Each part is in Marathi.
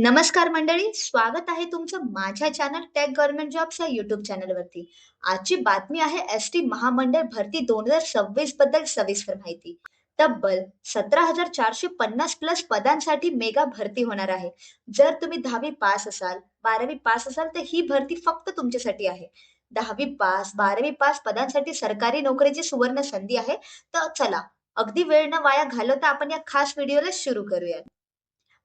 नमस्कार मंडळी स्वागत आहे तुमचं माझ्या चॅनल टेक गव्हर्नमेंट जॉब्स या युट्यूब चॅनलवरती आजची बातमी आहे एस टी महामंडळ भरती दोन हजार सव्वीसबद्दल सविस्तर माहिती. तब्बल सतरा हजार चारशे पन्नास प्लस पदांसाठी मेगा भरती होणार आहे. जर तुम्ही दहावी पास असाल बारावी पास असाल तर ही भरती फक्त तुमच्यासाठी आहे. दहावी पास बारावी पास पदांसाठी सरकारी नोकरीची सुवर्ण संधी आहे. तर चला अगदी वेळ न वाया घालवता आपण या खास व्हिडिओला सुरू करूया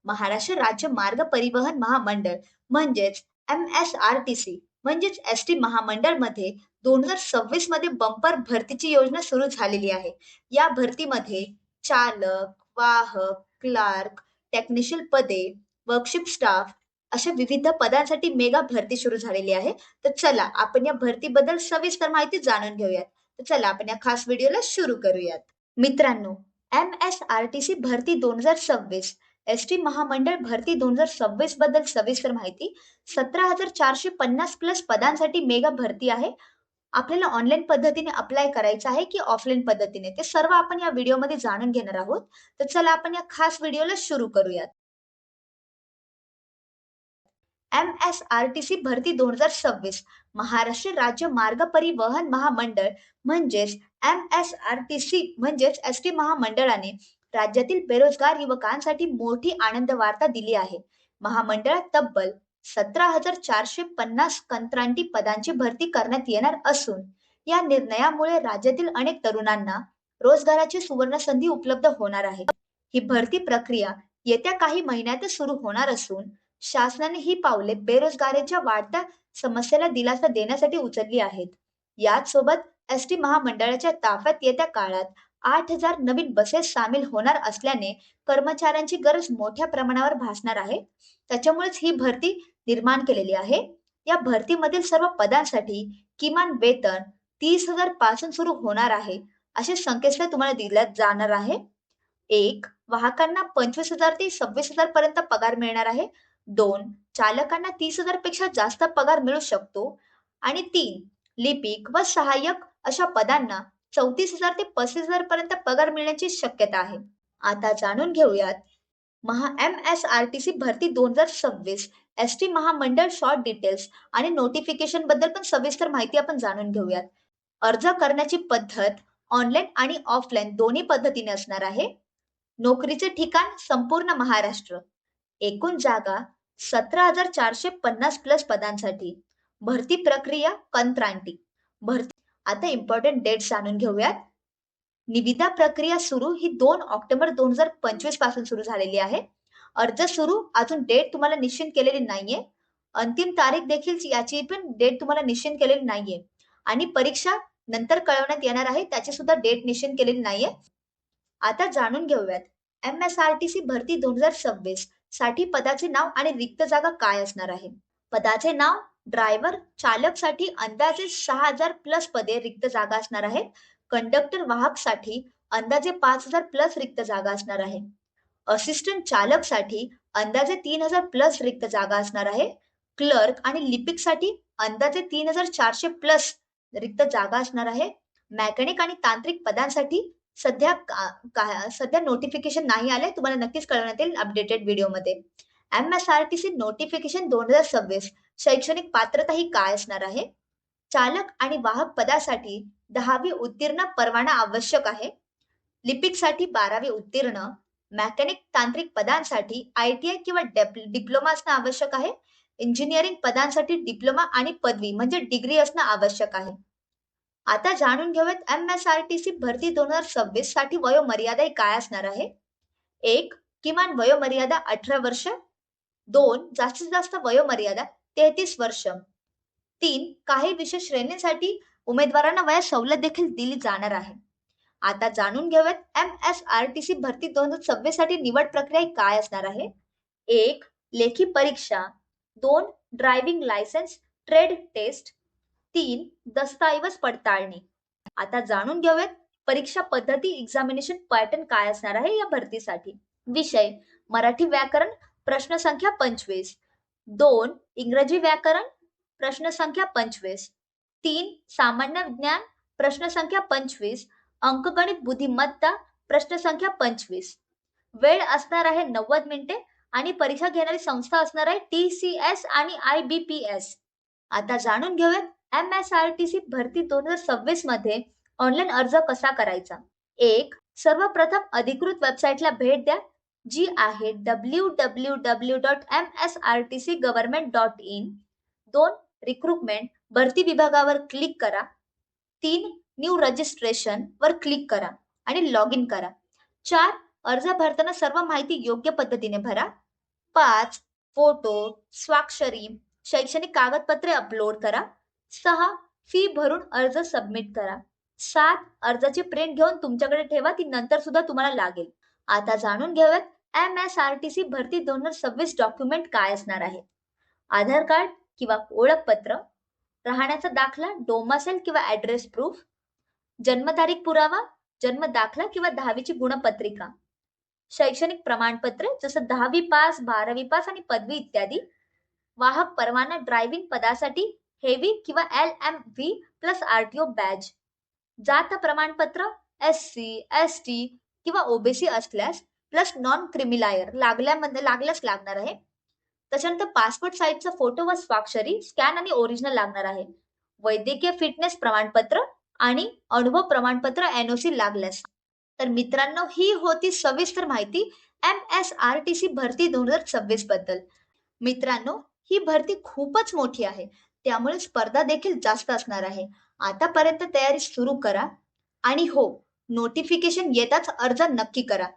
महाराष्ट्र राज्य मार्ग परिवहन महामंडळ म्हणजेच M S R T C म्हणजेच एस टी महामंडळमध्ये दोन हजार सव्वीसमध्ये बंपर भरतीची योजना सुरू झालेली आहे. या भरतीमध्ये चालक वाहक क्लार्क टेक्निशियल पदे वर्कशिप स्टाफ अशा विविध पदांसाठी मेगा भरती सुरू झालेली आहे. तर चला आपण या भरतीबद्दल सविस्तर माहिती जाणून घेऊयात. तर चला आपण या खास व्हिडिओला सुरू करूयात. मित्रांनो M S R T C भरती दोन हजार सव्वीस एस टी महामंडळ भरती दोन हजार सव्वीसबद्दल सविस्तर माहिती. सतरा हजार चारशे पन्नास प्लस पदांसाठी मेगा भरती आहे. आपल्याला ऑनलाईन पद्धतीने अप्लाय करायचं आहे की ऑफलाईन पद्धतीने? ते सर्व आपण या व्हिडिओमध्ये जाणून घेणार आहोत. तर चला आपण या खास व्हिडिओला सुरू करूयात. M S R T C भरती दोन हजार सव्वीस. महाराष्ट्र राज्य मार्ग परिवहन महामंडळ म्हणजेच M S R T C म्हणजेच एस टी महामंडळाने राज्यातील बेरोजगार युवकांसाठी मोठी आनंद वार्ता दिली आहे. महामंडळात तब्बल सतरा हजार चारशे पन्नास कंत्राटी पदांची भरती करण्यात येणार असून या निर्णयामुळे राज्यातील अनेक तरुणांना रोजगाराची सुवर्ण संधी उपलब्ध होणार आहे. ही भरती प्रक्रिया येत्या काही महिन्यातच सुरू होणार असून शासनाने ही पावले बेरोजगारीच्या वाढत्या समस्येला दिलासा देण्यासाठी उचलली आहेत. याच सोबत एस टी महामंडळाच्या ताफ्यात येत्या काळात आठ हजार नवीन बसेस सामील होणार असल्याने कर्मचाऱ्यांची गरज मोठ्या प्रमाणावर भासणार आहे. त्याच्यामुळेच ही भरती निर्माण केलेली आहे. या भरतीमधील सर्व पदांसाठी किमान वेतन तीस हजारपासून सुरू होणार आहे असे संकेतस्थळ तुम्हाला दिल्या जाणार आहे. एक वाहकांना पंचवीस हजार ते सव्वीस हजार पर्यंत पगार मिळणार आहे. दोन चालकांना तीस हजारपेक्षा जास्त पगार मिळू शकतो. आणि तीन लिपिक व सहाय्यक अशा पदांना चौतीस हजार ते पस्तीस हजार पर्यंत पगार मिळण्याची शक्यता आहे. आता जाणून घेऊयात महा M S R T C भरती दोन हजार सव्वीस एस टी महामंडळ शॉर्ट डिटेल्स आणि नोटिफिकेशनबद्दल पण सविस्तर माहिती आपण जाणून घेऊयात. अर्ज करण्याची पद्धत ऑनलाईन आणि ऑफलाईन दोन्ही पद्धतीने असणार आहे. नोकरीचे ठिकाण संपूर्ण महाराष्ट्र. एकूण जागा सतरा हजार चारशे पन्नास प्लस पदांसाठी. भरती प्रक्रिया कंत्रांटी. भरती आता इम्पॉर्टंट डेट जाणून घेऊयात. निविदा प्रक्रिया सुरू ही दोन ऑक्टोबर दोन हजार पंचवीसपासून सुरू झालेली आहे. अर्ज सुरू अजून डेट तुम्हाला निश्चित केलेली नाहीये. अंतिम तारीख देखील याची पण डेट तुम्हाला निश्चित केलेली नाहीये. आणि परीक्षा नंतर कळवण्यात येणार आहे त्याची सुद्धा डेट निश्चित केलेली नाहीये. आता जाणून घेऊयात. M S R T C भरती दोन हजार सव्वीससाठी पदाचे नाव आणि रिक्त जागा काय असणार आहे? पदाचे नाव ड्रायव्हर चालकसाठी अंदाजे सहा हजार प्लस पदे रिक्त जागा असणार आहेत. कंडक्टर वाहकसाठी अंदाजे पाच हजार प्लस रिक्त जागा असणार आहे. असिस्टंट चालकसाठी अंदाजे तीन हजार प्लस रिक्त जागा असणार आहे. क्लर्क आणि लिपिकसाठी अंदाजे तीन हजार चारशे प्लस रिक्त जागा असणार आहे. मॅकॅनिक आणि तांत्रिक पदांसाठी सध्या सध्या नोटिफिकेशन नाही आले तुम्हाला नक्कीच कळवण्यात येईल अपडेटेड व्हिडिओमध्ये M S R T C notification दोन हजार सव्वीस. शैक्षणिक पात्रता ही काय असणार आहे? चालक आणि वाहक पदासाठी दहावी उत्तीर्ण परवाना आवश्यक आहे. लिपिकसाठी बारावी उत्तीर्ण. मॅकॅनिक तांत्रिक पदांसाठी आय टी आय किंवा डिप्लोमा असणं आवश्यक आहे. इंजिनिअरिंग पदांसाठी डिप्लोमा आणि पदवी म्हणजे डिग्री असणं आवश्यक आहे. आता जाणून घेऊयात M S R T C भरती दोन हजार सव्वीससाठी वयोमर्यादा काय असणार आहे? एक किमान वयोमर्यादा अठरा वर्ष. दोन जास्तीत जास्त वयोमर्यादा तेहतीस वर्ष. तीन काही विशेष श्रेणींसाठी उमेदवारांना वयात सवलत देखील दिली जाणार आहे. आता जाणून घेऊयात M S R T C भरती दोन हजार सव्वीससाठी निवड प्रक्रिया काय असणार आहे? एक लेखी परीक्षा. दोन ड्रायव्हिंग लायसन्स ट्रेड टेस्ट तीन दस्तऐवज पडताळणी. आता जाणून घेऊयात परीक्षा पद्धती एक्झामिनेशन पॅटर्न काय असणार आहे या भरतीसाठी. विषय मराठी व्याकरण प्रश्न संख्या पंचवीस. दोन इंग्रजी व्याकरण प्रश्न संख्या पंचवीस. तीन सामान्य विज्ञान प्रश्न संख्या पंचवीस. अंकगणित बुद्धिमत्ता प्रश्न संख्या पंचवीस. वेळ असणार आहे नव्वद मिनिटे आणि परीक्षा घेणारी संस्था असणार आहे टी सी एस आणि आय बी पी एस. आता जाणून घेऊयात M S R T C भरती दोन हजार सव्वीसमध्ये ऑनलाईन अर्ज कसा करायचा? एक सर्वप्रथम अधिकृत वेबसाईटला भेट द्या. जी आहे W W W dot M S R T C government dot in दोन रिक्रुटमेंट भरती विभागावर क्लिक करा. तीन न्यू रजिस्ट्रेशन वर क्लिक करा आणि लॉग इन करा. चार अर्ज भरताना सर्व माहिती योग्य पद्धतीने भरा. पाच फोटो स्वाक्षरी शैक्षणिक कागदपत्रे अपलोड करा. सहा फी भरून अर्ज सबमिट करा. सात अर्जाची प्रिंट घेऊन तुमच्याकडे ठेवा ती नंतर सुद्धा तुम्हाला लागेल. आता जाणून घेऊयात M S R T C भरती दोन हजार सव्वीस डॉक्युमेंट काय असणार आहे? आधार कार्ड किंवा ओळखपत्र राहण्याचा दाखला डोमासेल किंवा ऍड्रेस प्रूफ जन्मतारीख पुरावा जन्म दाखला किंवा दहावीची गुणपत्रिका शैक्षणिक प्रमाणपत्रे जसं दहावी पास बारावी पास आणि पदवी इत्यादी वाहक परवाना ड्रायव्हिंग पदासाठी हेवी किंवा L M V plus RTO badge जात प्रमाणपत्र एस सी एस टी किंवा ओबीसी असल्यास प्लस नॉन क्रिमिलायर लागल्यामध्ये लागल्यास लागणार आहे. त्याच्यानंतर पासपोर्ट साईजचा फोटो व स्वाक्षरी स्कॅन आणि ओरिजिनल लागणार आहे. वैद्यकीय फिटनेस प्रमाणपत्र आणि अनुभव प्रमाणपत्र एनओसी लागल्यास. तर मित्रांनो ही होती सविस्तर माहिती M S R T C भरती दोन हजार सव्वीसबद्दल. मित्रांनो ही भरती खूपच मोठी आहे. त्यामुळे स्पर्धा देखील जास्त असणार आहे. आतापर्यंत तयारी सुरू करा. आणि हो नोटिफिकेशन येताच अर्ज नक्की करा.